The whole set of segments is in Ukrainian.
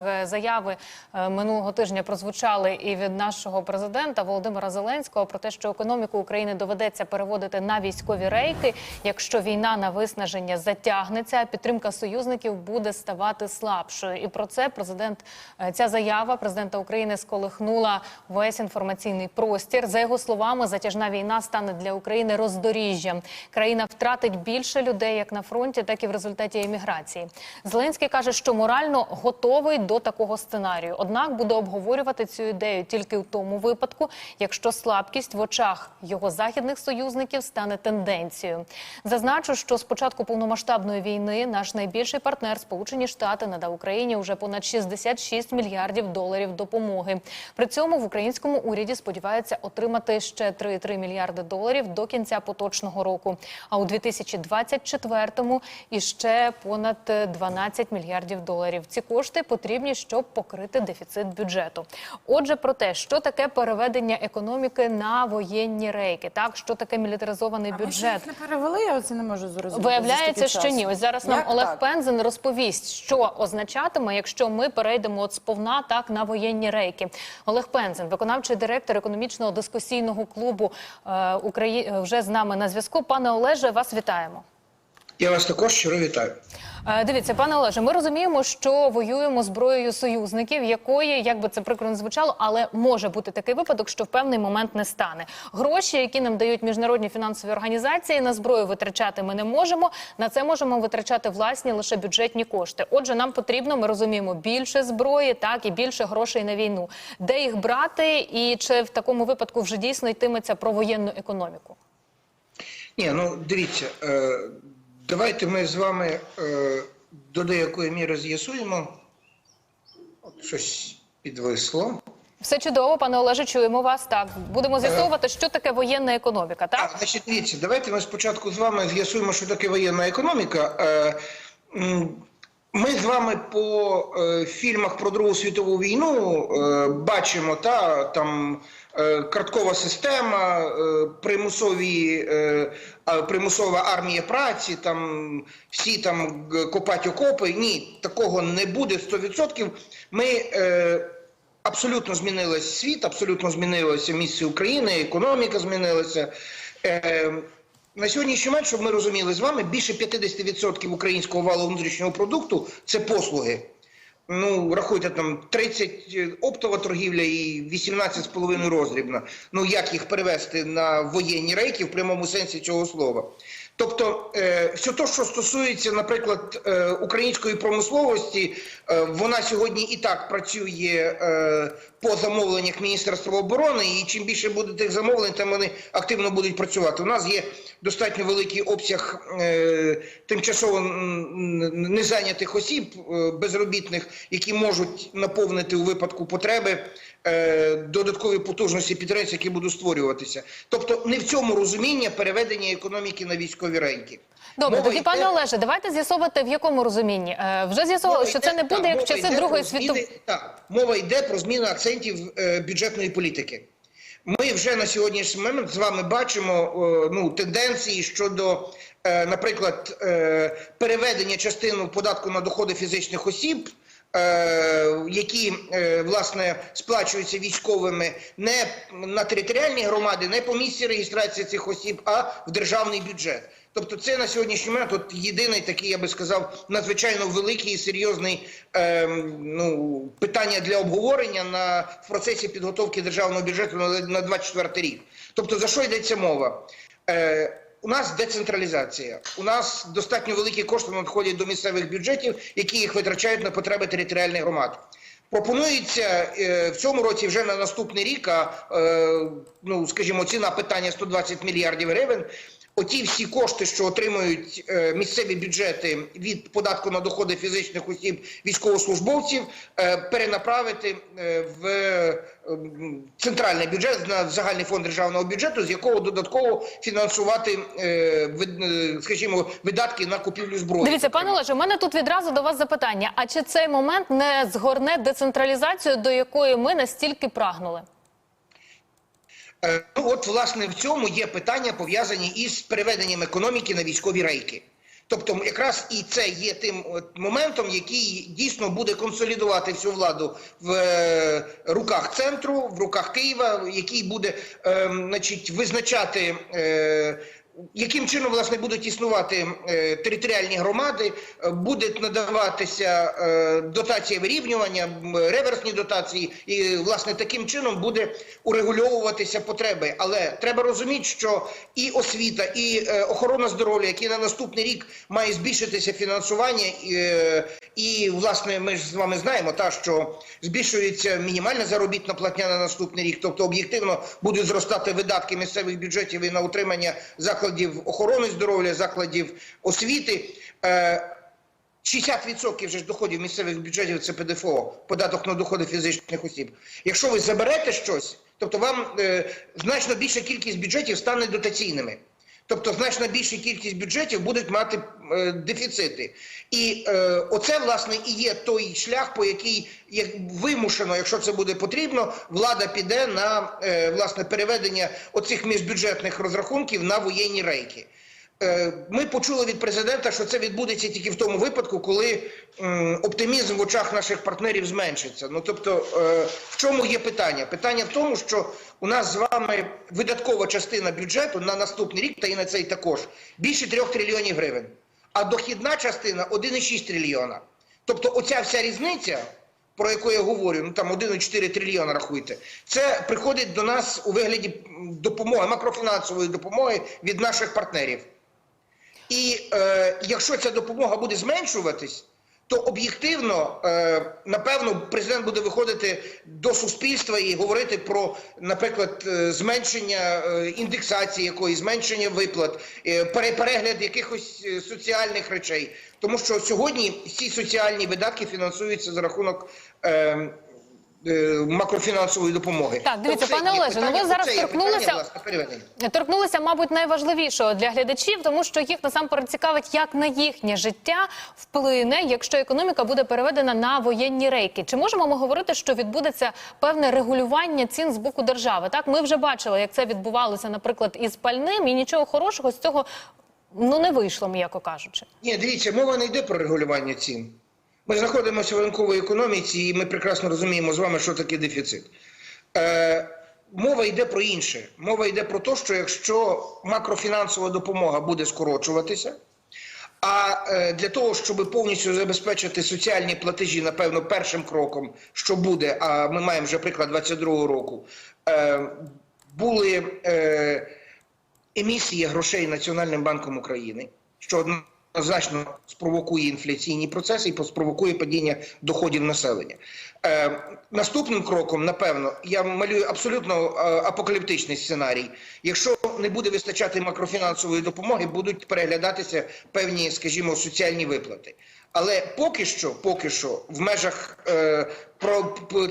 But. Заяви е, минулого тижня прозвучали і від нашого президента Володимира Зеленського про те, що економіку України доведеться переводити на військові рейки, якщо війна на виснаження затягнеться, підтримка союзників буде ставати слабшою. І про це президент е, ця заява президента України сколихнула весь інформаційний простір. За його словами, затяжна війна стане для України роздоріжжям. Країна втратить більше людей як на фронті, так і в результаті еміграції. Зеленський каже, що морально готовий до такого сценарію. Однак буде обговорювати цю ідею тільки в тому випадку, якщо слабкість в очах його західних союзників стане тенденцією. Зазначу, що з початку повномасштабної війни наш найбільший партнер Сполучені Штати надав Україні вже понад 66 мільярдів доларів допомоги. При цьому в українському уряді сподіваються отримати ще 3,3 мільярди доларів до кінця поточного року. А у 2024-му іще понад 12 мільярдів доларів. Ці кошти потрібні, щоб покрити дефіцит бюджету. Отже, про те, що таке переведення економіки на воєнні рейки, так що таке мілітаризований А бюджет. не перевели, я оце не можу зрозуміти. Виявляється, що ні. Ось зараз нам Олег так? Пензен розповість, що означатиме, якщо ми перейдемо от сповна так на воєнні рейки. Олег Пензен, виконавчий директор економічного дискусійного клубу е, Украї... вже з нами на зв'язку. Пане Олеже, вас вітаємо. Я вас також щиро вітаю. Е, Дивіться, пане Олеже, ми розуміємо, що воюємо зброєю союзників, якої, як би це прикро не звучало, але може бути такий випадок, що в певний момент не стане. Гроші, які нам дають міжнародні фінансові організації, на зброю витрачати ми не можемо. На це можемо витрачати власні лише бюджетні кошти. Отже, нам потрібно, ми розуміємо, більше зброї, так і більше грошей на війну. Де їх брати, і чи в такому випадку вже дійсно йтиметься про воєнну економіку? Ні, ну дивіться, е, давайте ми з вами е, до деякої міри з'ясуємо. От щось підвисло. Все чудово, пане Олеже, чуємо вас. Так будемо з'ясовувати, що таке воєнна економіка. Так Так, значить, дивіться, давайте ми спочатку з вами з'ясуємо, що таке воєнна економіка. Е, Ми з вами по е, фільмах про Другу світову війну е, бачимо та там е, карткова система, е, примусові е, примусова армія праці, там всі там копать окопи. Ні, такого не буде 100%. Ми е, Абсолютно змінилось світ, абсолютно змінилося місце України, економіка змінилася. Е, на сьогоднішній момент, щоб ми розуміли з вами, більше 50% українського валового внутрішнього продукту це послуги. Ну, рахуйте там 30 оптова торгівля і 18,5 розрібна. Ну як їх перевести на воєнні рейки в прямому сенсі цього слова? Тобто, е, все те, що стосується, наприклад, е, української промисловості, е, вона сьогодні і так працює е, по замовленнях Міністерства оборони, і чим більше буде тих замовлень, тим вони активно будуть працювати. У нас є достатньо великий обсяг е, тимчасово незайнятих осіб, е, безробітних, які можуть наповнити у випадку потреби е, додаткові потужності підприємств, які будуть створюватися. Тобто не в цьому розуміння переведення економіки на військові рейки. Добре, Мова тоді, пане Олеже, давайте з'ясовувати в якому розумінні. Е, вже з'ясовували, що це не буде як в часи Другої світової. Так, мова йде про зміну акцентів е, бюджетної політики. Ми вже на сьогоднішній момент з вами бачимо е, ну, тенденції щодо, е, наприклад, е, переведення частину податку на доходи фізичних осіб. е, Які е, власне сплачуються військовими не на територіальні громади, не по місці реєстрації цих осіб, а в державний бюджет. Тобто, це на сьогоднішній момент от єдиний такий, я би сказав, надзвичайно великий і серйозний ем, ну, питання для обговорення на в процесі підготовки державного бюджету на, на 24 рік. Тобто, за що йдеться мова? Е, у нас децентралізація. У нас достатньо великі кошти надходять до місцевих бюджетів, які їх витрачають на потреби територіальних громад. Пропонується е, в цьому році вже на наступний рік, а е, ну скажімо, ціна питання 120 мільярдів гривень. Оті всі кошти, що отримують е, місцеві бюджети від податку на доходи фізичних осіб військовослужбовців, е, перенаправити е, в центральний бюджет на загальний фонд державного бюджету, з якого додатково фінансувати, скажімо, видатки на купівлю зброї. Дивіться, пане Олеже, у мене тут відразу до вас запитання: а чи цей момент не згорне децентралізацію, до якої ми настільки прагнули? Е, Ну, от, власне, в цьому є питання пов'язані із переведенням економіки на військові рейки. Тобто, якраз і це є тим моментом, який дійсно буде консолідувати всю владу в е, руках центру, в руках Києва, який буде е, значить, визначати. Яким чином власне будуть існувати е, територіальні громади, е, буде надаватися е, дотація вирівнювання, реверсні дотації, і власне таким чином буде урегульовуватися потреби. Але треба розуміти, що і освіта, і охорона здоров'я, які на наступний рік має збільшитися фінансування, і, і власне ми ж з вами знаємо, та що збільшується мінімальна заробітна платня на наступний рік, тобто об'єктивно будуть зростати видатки місцевих бюджетів і на утримання закладів охорони здоров'я, закладів освіти. Е, 60% вже ж доходів місцевих бюджетів це ПДФО, податок на доходи фізичних осіб. Якщо ви заберете щось, тобто вам е, значно більша кількість бюджетів стане дотаційними. Тобто значно більша кількість бюджетів будуть мати е, дефіцити. І е, оце, власне, і є той шлях, по який як вимушено, якщо це буде потрібно, влада піде на е, власне переведення оцих міжбюджетних розрахунків на воєнні рейки. Е, Ми почули від президента, що це відбудеться тільки в тому випадку, коли оптимізм в очах наших партнерів зменшиться. Ну тобто, е, в чому є питання? Питання в тому, що у нас з вами видаткова частина бюджету на наступний рік, та і на цей також більше трьох трильйонів гривень, а дохідна частина 1,6 трильйона. Тобто, оця вся різниця. Про яку я говорю, ну там 1,4 трильйона рахуйте. Це приходить до нас у вигляді допомоги, макрофінансової допомоги від наших партнерів. І е, якщо ця допомога буде зменшуватись, то об'єктивно, е, напевно, президент буде виходити до суспільства і говорити про, наприклад, е, зменшення е, індексації якоїсь, зменшення виплат, е, перегляд якихось соціальних речей. Тому що сьогодні всі соціальні видатки фінансуються за рахунок. Е, Макрофінансової допомоги. Так, дивіться, Оце пане Олеже, ну ви зараз оце є питання, торкнулися- власне. Торкнулися, мабуть, найважливішого для глядачів, тому що їх насамперед цікавить, як на їхнє життя вплине, якщо економіка буде переведена на воєнні рейки. Чи можемо ми говорити, що відбудеться певне регулювання цін з боку держави? Так, ми вже бачили, як це відбувалося, наприклад, із пальним, і нічого хорошого з цього ну не вийшло, м'яко кажучи. Ні, дивіться, мова не йде про регулювання цін. Ми знаходимося в ринковій економіці, і ми прекрасно розуміємо з вами, що таке дефіцит. Е, мова йде про інше. Мова йде про те, що якщо макрофінансова допомога буде скорочуватися, а е, для того, щоб повністю забезпечити соціальні платежі, напевно, першим кроком, що буде, а ми маємо вже приклад 22-го року, е, були е, емісії грошей Національним банком України, що однозначно спровокує інфляційні процеси і спровокує падіння доходів населення. Е, наступним кроком, напевно, я малюю абсолютно е, апокаліптичний сценарій. Якщо не буде вистачати макрофінансової допомоги, будуть переглядатися певні, скажімо, соціальні виплати. Але поки що, поки що, в межах е, про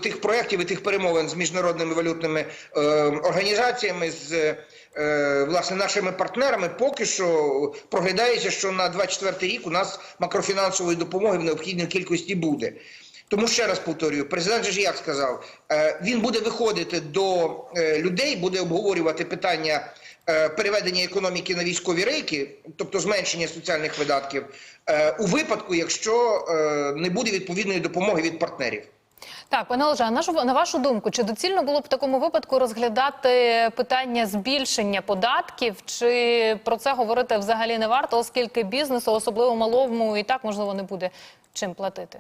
тих проєктів і тих перемовин з міжнародними валютними е, організаціями, з е, власне нашими партнерами, поки що проглядається, що на 24 рік у нас макрофінансової допомоги в необхідній кількості буде. Тому ще раз повторюю, президент же ж як сказав, е, він буде виходити до е, людей, буде обговорювати питання переведення економіки на військові рейки, тобто зменшення соціальних видатків, е, у випадку, якщо е, не буде відповідної допомоги від партнерів. Так, пане Олеже, на вашу думку, чи доцільно було б в такому випадку розглядати питання збільшення податків, чи про це говорити взагалі не варто, оскільки бізнесу, особливо малому, і так можливо не буде чим платити?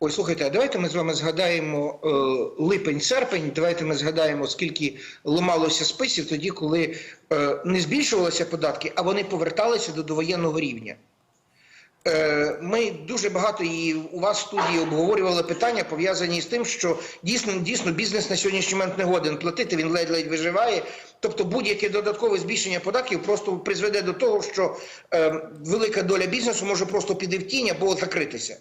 Ой, слухайте, а давайте ми з вами згадаємо е, липень-серпень. Давайте ми згадаємо, скільки ламалося списів тоді, коли е, не збільшувалися податки, а вони поверталися до довоєнного рівня. Е, Ми дуже багато і у вас в студії обговорювали питання, пов'язані з тим, що дійсно дійсно бізнес на сьогоднішній момент не годен платити, він ледь-ледь виживає. Тобто будь-яке додаткове збільшення податків просто призведе до того, що е, велика доля бізнесу може просто піти в тінь або закритися.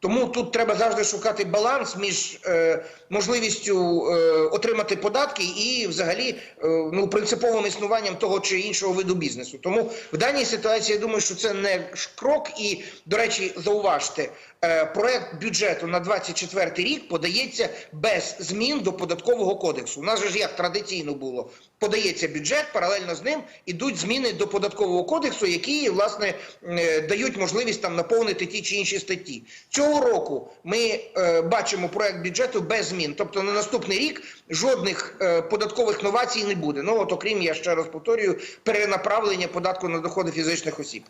Тому тут треба завжди шукати баланс між е, можливістю е, отримати податки і, взагалі, е, ну принциповим існуванням того чи іншого виду бізнесу. Тому в даній ситуації я думаю, що це не крок. І, до речі, зауважте, е, проект бюджету на 24 рік подається без змін до податкового кодексу. У нас же ж як традиційно було. Подається бюджет, паралельно з ним ідуть зміни до податкового кодексу, які власне е, дають можливість там наповнити ті чи інші статті. Цього року ми е, бачимо проект бюджету без змін. Тобто на наступний рік жодних е, податкових новацій не буде. Ну от окрім я ще раз повторюю, перенаправлення податку на доходи фізичних осіб.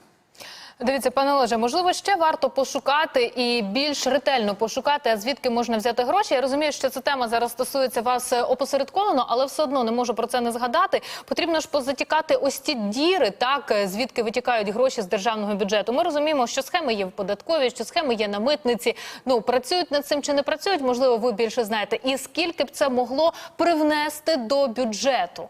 Дивіться, пане Олеже, можливо, ще варто пошукати і більш ретельно пошукати, а звідки можна взяти гроші. Я розумію, що ця тема зараз стосується вас е, опосередковано, але все одно не можу про це не згадати. Потрібно ж позатікати ось ті діри, так е, звідки витікають гроші з державного бюджету. Ми розуміємо, що схеми є в податковій, що схеми є на митниці. Ну працюють над цим чи не працюють? Можливо, ви більше знаєте. І скільки б це могло привнести до бюджету?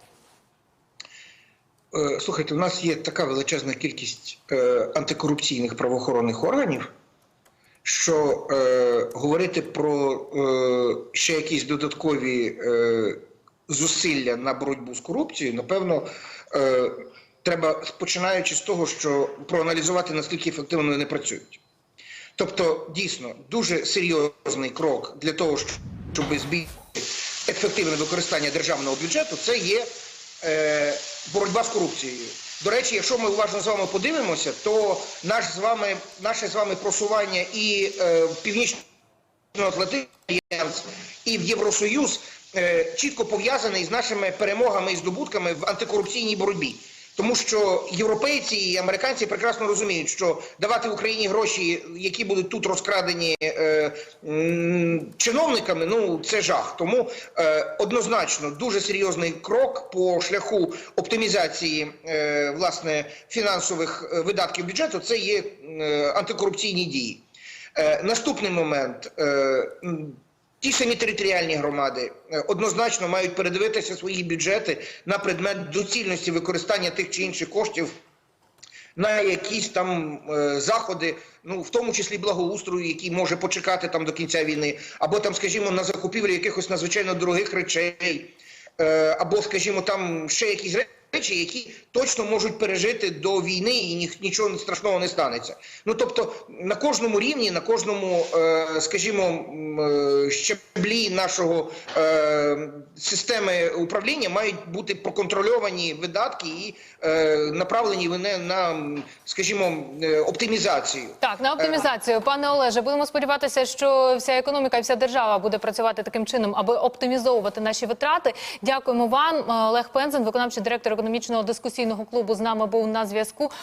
Е, Слухайте, у нас є така величезна кількість е, антикорупційних правоохоронних органів, що е, говорити про е, ще якісь додаткові е, зусилля на боротьбу з корупцією, напевно, е, треба починаючи з того, що проаналізувати наскільки ефективно вони працюють. Тобто, дійсно, дуже серйозний крок для того, щоб збільшити ефективне використання державного бюджету, це є боротьба з корупцією. До речі, якщо ми уважно з вами подивимося, то наш з вами, наше з вами просування і е, в північно-атлантичний і в Євросоюз е, чітко пов'язаний з нашими перемогами і здобутками в антикорупційній боротьбі. Тому що європейці і американці прекрасно розуміють, що давати Україні гроші, які будуть тут розкрадені е, чиновниками, ну це жах. Тому е, однозначно дуже серйозний крок по шляху оптимізації е, власне фінансових е, видатків бюджету. Це є е, антикорупційні дії. Е, наступний момент. Е, Ті самі територіальні громади е, однозначно мають передивитися свої бюджети на предмет доцільності використання тих чи інших коштів на якісь там е, заходи, ну в тому числі благоустрою, який може почекати там до кінця війни, або там, скажімо, на закупівлю якихось надзвичайно дорогих речей, е, або, скажімо, там ще якісь речі, які точно можуть пережити до війни і ні, нічого страшного не станеться. Ну тобто на кожному рівні, на кожному, е, скажімо, е, щаблі нашого е, системи управління мають бути проконтрольовані видатки і е, направлені вони на, скажімо, е, оптимізацію. Так, на оптимізацію, пане Олеже, будемо сподіватися, що вся економіка і вся держава буде працювати таким чином, аби оптимізовувати наші витрати. Дякуємо вам, Олег Пензен, виконавчий директор економічного дискусійного клубу. З нами був на зв'язку.